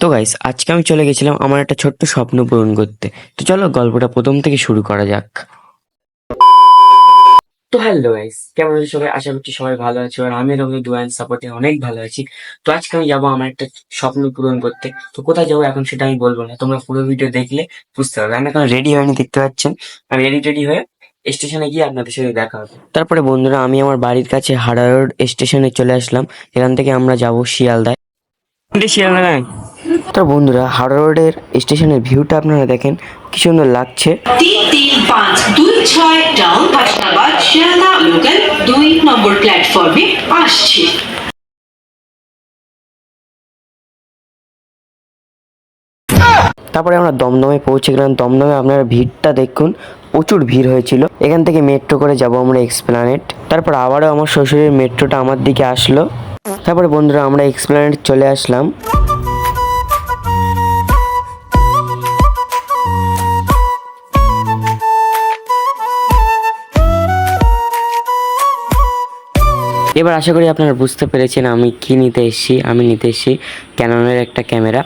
তো গাইস আজকে আমি চলে গেছিলাম আমার একটা ছোট্ট স্বপ্ন পূরণ করতে। তো চলো গল্পটা প্রথম থেকে শুরু করা যাক। তো হ্যালো গাইস কেমন আছো সবাই? আশা করছি সবাই ভালো আছো আর আমি রবি দু অ্যান্ড সাপোর্টে অনেক ভালো আছি। তো আজকে আমি যাব আমার একটা স্বপ্ন পূরণ করতে। তো কোথায় যাব এখন সেটা আমি বলব না, তোমরা পুরো ভিডিও দেখলে বুঝতে পারবে। আমি এখন রেডি হয়নি, দেখতে পাচ্ছেন? আমি রেডি টেডি হয়ে স্টেশনে গিয়ে আপনাদের সাথে দেখা হবে। তারপরে বন্ধুরা, আমি আমার বাড়ির কাছে হাড়া রোড স্টেশনে চলে আসলাম। এখান থেকে আমরা যাব শিয়ালদায়। শিয়ালদায়? তো বন্ধুরা হাওড়া রোডের স্টেশনের ভিউটা আপনারা দেখেন কি সুন্দর লাগছে। তিন তিন পাঁচ দুই ছয় টাউন হাসনাবাদ শিয়ালদা লোকাল দুই নম্বর প্ল্যাটফর্মে আসছে। তারপরে আমরা দমদমে পৌঁছে গেলাম। দমদমে আপনারা ভিড়টা দেখুন প্রচুর ভিড় হয়েছিল। এখান থেকে মেট্রো করে যাব আমরা এক্সপ্লানেট তারপর আবারও আমার শ্বশুরের মেট্রোটা আমার দিকে আসলো। তারপরে বন্ধুরা আমরা এক্সপ্লানেট চলে আসলাম। এবার আশা করি আপনারা বুঝতে পেরেছেন আমি কি নিতে এসেছি, আমি নিতে এসেছি ক্যাননের একটা ক্যামেরা।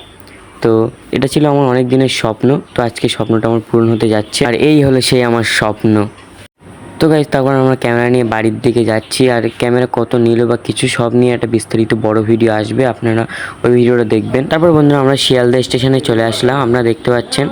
তো এটা ছিল আমার অনেক দিনের স্বপ্ন, তো আজকে স্বপ্নটা আমার পূরণ হতে যাচ্ছে। আর এই হলো সেই আমার স্বপ্ন। তো গাইজ তখন আমরা ক্যামেরা নিয়ে বাড়ির দিকে যাচ্ছি, আর ক্যামেরা কত নিল বা কিছু সব নিয়ে একটা বিস্তারিত বড় ভিডিও আসবে, আপনারা ওই ভিডিওটা দেখবেন। তারপর বন্ধুরা, আমরা শিয়ালদা স্টেশনে চলে আসলাম, আপনারা দেখতে পাচ্ছেন।